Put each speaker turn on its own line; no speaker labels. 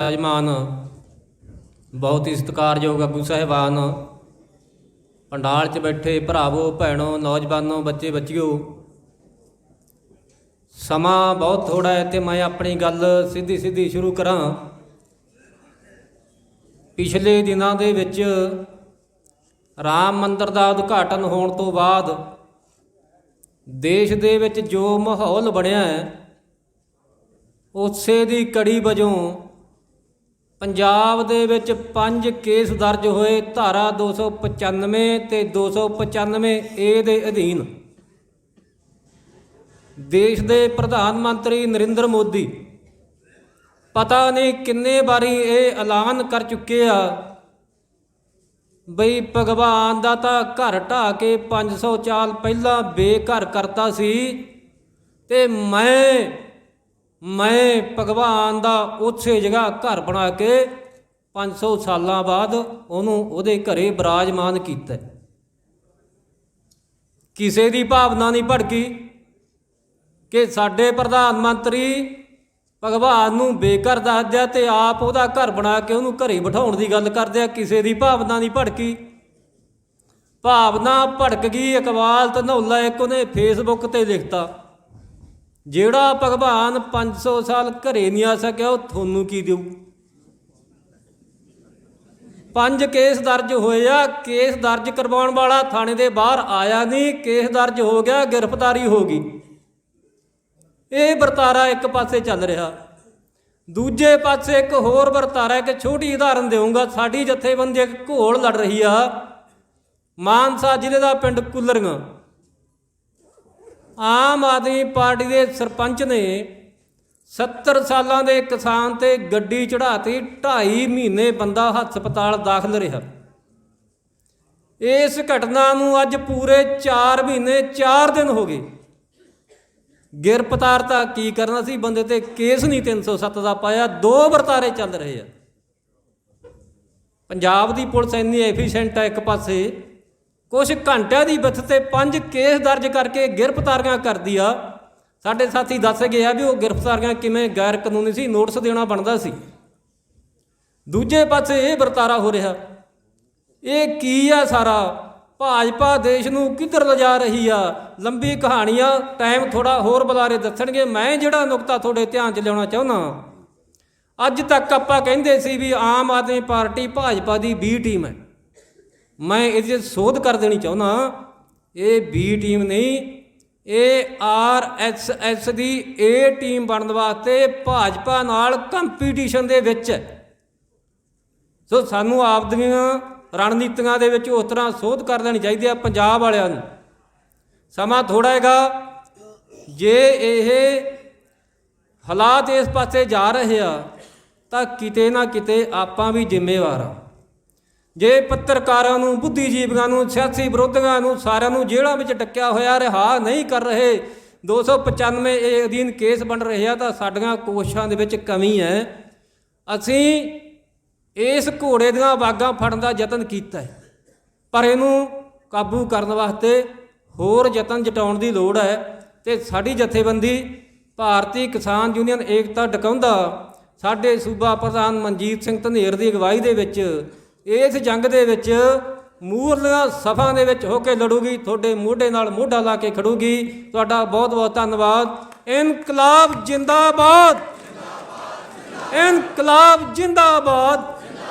ਰਾਜਮਾਨ। ਬਹੁਤ ਹੀ ਸਤਿਕਾਰਯੋਗ ਆਗੂ ਸਾਹਿਬਾਨ। ਪੰਡਾਲ 'ਚ ਬੈਠੇ ਭਰਾਵੋ, ਭੈਣੋ, ਨੌਜਵਾਨੋ, ਬੱਚੇ, ਬੱਚਿਓ। ਸਮਾਂ ਬਹੁਤ ਥੋੜਾ ਹੈ ਤੇ ਮੈਂ ਆਪਣੀ ਗੱਲ ਸਿੱਧੀ ਸਿੱਧੀ ਸ਼ੁਰੂ ਕਰਾਂ। ਪਿਛਲੇ ਦਿਨਾਂ ਦੇ ਵਿੱਚ ਰਾਮ ਮੰਦਰ ਦਾ ਉਦਘਾਟਨ ਹੋਣ ਤੋਂ ਬਾਅਦ ਦੇਸ਼ ਦੇ ਵਿੱਚ ਜੋ ਮਾਹੌਲ ਬਣਿਆ ਹੈ, ਉਸੇ ਦੀ ਕੜੀ ਵਜੋਂ ਪੰਜਾਬ ਦੇ ਵਿੱਚ ਪੰਜ ਕੇਸ ਦਰਜ ਹੋਏ, ਧਾਰਾ 295 ਤੇ 295 ਏ ਦੇ ਅਧੀਨ। ਦੇਸ਼ ਦੇ ਪ੍ਰਧਾਨ ਮੰਤਰੀ ਨਰਿੰਦਰ ਮੋਦੀ, ਪਤਾ ਨਹੀਂ ਕਿੰਨੇ ਵਾਰੀ ਇਹ ਐਲਾਨ ਕਰ ਚੁੱਕੇ ਆ ਬਈ ਭਗਵਾਨ ਦਾ ਤਾਂ ਘਰ ਢਾ ਕੇ 500 ਚਾਲ ਪਹਿਲਾਂ ਬੇਘਰ ਕਰਤਾ ਸੀ ਤੇ ਮੈਂ ਮੈਂ ਭਗਵਾਨ ਦਾ ਉਸੇ ਜਗ੍ਹਾ ਘਰ ਬਣਾ ਕੇ 500 ਸਾਲਾਂ ਬਾਅਦ ਉਹਨੂੰ ਉਹਦੇ ਘਰੇ ਬਿਰਾਜਮਾਨ ਕੀਤਾ। ਕਿਸੇ ਦੀ ਭਾਵਨਾ ਨਹੀਂ ਭੜਕੀ ਕਿ ਸਾਡੇ ਪ੍ਰਧਾਨ ਮੰਤਰੀ ਭਗਵਾਨ ਨੂੰ ਬੇਘਰ ਦੱਸਦਿਆ ਤੇ ਆਪ ਉਹਦਾ ਘਰ ਬਣਾ ਕੇ ਉਹਨੂੰ ਘਰੇ ਬਿਠਾਉਣ ਦੀ ਗੱਲ ਕਰਦੇ ਆ ਕਿਸੇ ਦੀ ਭਾਵਨਾ ਨਹੀਂ ਭੜਕੀ। ਭਾਵਨਾ ਭੜਕ ਗਈ। ਇਕਬਾਲ ਧਨੌਲਾ ਇੱਕ ਉਹਨੇ ਫੇਸਬੁੱਕ ਤੇ ਲਿਖਤਾ ਜਿਹੜਾ ਭਗਵਾਨ 500 ਸਾਲ ਘਰੇ ਨਹੀਂ ਆ ਸਕਿਆ, ਉਹ ਤੁਹਾਨੂੰ ਕੀ ਦਿਉ ਪੰਜ ਕੇਸ ਦਰਜ ਹੋਏ ਆ, ਕੇਸ ਦਰਜ ਕਰਵਾਉਣ ਵਾਲਾ ਥਾਣੇ ਦੇ ਬਾਹਰ ਆਇਆ ਨਹੀਂ, ਕੇਸ ਦਰਜ ਹੋ ਗਿਆ, ਗ੍ਰਿਫਤਾਰੀ ਹੋ ਗਈ। ਇਹ ਵਰਤਾਰਾ ਇੱਕ ਪਾਸੇ ਚੱਲ ਰਿਹਾ। ਦੂਜੇ ਪਾਸੇ ਇੱਕ ਹੋਰ ਵਰਤਾਰਾ ਇੱਕ ਛੋਟੀ ਉਦਾਹਰਨ ਦੇਵਾਂਗਾ ਸਾਡੀ ਜਥੇਬੰਦੀ ਇੱਕ ਘੋਲ ਲੜ ਰਹੀ ਆ। ਮਾਨਸਾ ਜ਼ਿਲ੍ਹੇ ਦਾ ਪਿੰਡ ਕੁੱਲਰੀਆਂ। ਆਮ ਆਦਮੀ ਪਾਰਟੀ ਦੇ ਸਰਪੰਚ ਨੇ 70 ਸਾਲਾਂ ਦੇ ਕਿਸਾਨ ਤੇ ਗੱਡੀ ਚੜਾਤੀ 2.5 ਮਹੀਨੇ ਬੰਦਾ ਹਸਪਤਾਲ ਦਾਖਲ ਰਿਹਾ। ਇਸ ਘਟਨਾ ਨੂੰ ਅੱਜ ਪੂਰੇ 4 ਮਹੀਨੇ 4 ਦਿਨ ਹੋ ਗਏ। ਗ੍ਰਿਫਤਾਰ ਤਾਂ ਕੀ ਕਰਨਾ ਸੀ? ਬੰਦੇ ਤੇ ਕੇਸ ਨਹੀਂ 307 ਦਾ ਪਾਇਆ। ਦੋ ਵਰਤਾਰੇ ਚੱਲ ਰਹੇ ਆ। ਪੰਜਾਬ ਦੀ ਪੁਲਿਸ ਇੰਨੀ ਐਫੀਸ਼ੀਐਂਟ ਹੈ ਇੱਕ ਪਾਸੇ। ਕੁਝ ਘੰਟਿਆਂ ਦੀ ਵਿੱਥ ਤੇ ਪੰਜ ਕੇਸ ਦਰਜ ਕਰਕੇ ਗ੍ਰਿਫਤਾਰੀਆਂ ਕਰਦੀ ਆ। ਸਾਡੇ ਸਾਥੀ ਦੱਸ ਗਏ ਆ ਵੀ ਉਹ ਗ੍ਰਿਫਤਾਰੀਆਂ ਕਿਵੇਂ ਗੈਰ ਕਾਨੂੰਨੀ ਸੀ, ਨੋਟਿਸ ਦੇਣਾ ਬਣਦਾ ਸੀ। ਦੂਜੇ ਪਾਸੇ ਇਹ ਵਰਤਾਰਾ ਹੋ ਰਿਹਾ, ਇਹ ਕੀ ਆ ਸਾਰਾ? ਭਾਜਪਾ ਦੇਸ਼ ਨੂੰ ਕਿੱਧਰ ਲਿਜਾ ਰਹੀ ਆ? ਲੰਬੀ ਕਹਾਣੀਆਂ, ਟਾਈਮ ਥੋੜਾ ਹੋਰ ਬੁਲਾਰੇ ਦੱਸਣਗੇ, ਮੈਂ ਜਿਹੜਾ ਨੁਕਤਾ ਤੁਹਾਡੇ ਧਿਆਨ 'ਚ ਲਿਆਉਣਾ ਚਾਹੁੰਦਾ। ਅੱਜ ਤੱਕ ਆਪਾਂ ਕਹਿੰਦੇ ਸੀ ਵੀ ਆਮ ਆਦਮੀ ਪਾਰਟੀ ਭਾਜਪਾ ਦੀ ਬੀ ਟੀਮ ਹੈ। ਮੈਂ ਇਹਦੇ 'ਚ ਸੋਧ ਕਰ ਦੇਣੀ ਚਾਹੁੰਦਾ ਇਹ ਬੀ ਟੀਮ ਨਹੀਂ, ਇਹ ਆਰ ਐਸ ਐਸ ਦੀ ਏ ਟੀਮ ਬਣਨ ਵਾਸਤੇ ਭਾਜਪਾ ਨਾਲ ਕੰਪੀਟੀਸ਼ਨ ਦੇ ਵਿੱਚ। ਸੋ ਸਾਨੂੰ ਆਪਦੀਆਂ ਰਣਨੀਤੀਆਂ ਦੇ ਵਿੱਚ ਉਸ ਤਰ੍ਹਾਂ ਸੋਧ ਕਰ ਲੈਣੀ ਚਾਹੀਦੀ ਆ ਪੰਜਾਬ ਵਾਲਿਆਂ ਨੂੰ। ਸਮਾਂ ਥੋੜਾ ਹੈਗਾ। ਜੇ ਇਹ ਹਾਲਾਤ ਇਸ ਪਾਸੇ ਜਾ ਰਹੇ ਆ, ਤਾਂ ਕਿਤੇ ਨਾ ਕਿਤੇ ਆਪਾਂ ਵੀ ਜ਼ਿੰਮੇਵਾਰ ਆ। ਜੇ ਪੱਤਰਕਾਰਾਂ ਨੂੰ, ਬੁੱਧੀਜੀਵੀਆਂ ਨੂੰ, ਸਿਆਸੀ ਵਿਰੋਧੀਆਂ ਨੂੰ, ਸਾਰਿਆਂ ਨੂੰ ਜੇਲ੍ਹਾਂ ਵਿੱਚ ਟੱਕਿਆ ਹੋਇਆ ਰਿਹਾ ਨਹੀਂ ਕਰ ਰਹੇ 295 ਇਹ ਅਧੀਨ ਕੇਸ ਬਣ ਰਹੇ ਆ ਤਾਂ ਸਾਡੀਆਂ ਕੋਸ਼ਾਂ ਦੇ ਵਿੱਚ ਕਮੀ ਹੈ। ਅਸੀਂ ਇਸ ਘੋੜੇ ਦੀਆਂ ਵਾਗਾਂ ਫੜਨ ਦਾ ਯਤਨ ਕੀਤਾ ਹੈ, ਪਰ ਇਹਨੂੰ ਕਾਬੂ ਕਰਨ ਵਾਸਤੇ ਹੋਰ ਯਤਨ ਜਟਾਉਣ ਦੀ ਲੋੜ ਹੈ ਤੇ ਸਾਡੀ ਜਥੇਬੰਦੀ ਭਾਰਤੀ ਕਿਸਾਨ ਯੂਨੀਅਨ ਏਕਤਾ ਡਕਾਉਂਦਾ ਸਾਡੇ ਸੂਬਾ ਪ੍ਰਧਾਨ ਮਨਜੀਤ ਸਿੰਘ ਧਨੇਰ ਦੀ ਅਗਵਾਈ ਦੇ ਵਿੱਚ ਇਸ ਜੰਗ ਦੇ ਵਿੱਚ ਮੂਰਲੀਆਂ ਸਫਾਂ ਦੇ ਵਿੱਚ ਹੋ ਕੇ ਲੜੂਗੀ, ਤੁਹਾਡੇ ਮੋਢੇ ਨਾਲ ਮੋਢਾ ਲਾ ਕੇ ਖੜੂਗੀ। ਤੁਹਾਡਾ ਬਹੁਤ ਬਹੁਤ ਧੰਨਵਾਦ। ਇਨਕਲਾਬ ਜਿੰਦਾਬਾਦ। ਇਨਕਲਾਬ ਜਿੰਦਾਬਾਦ।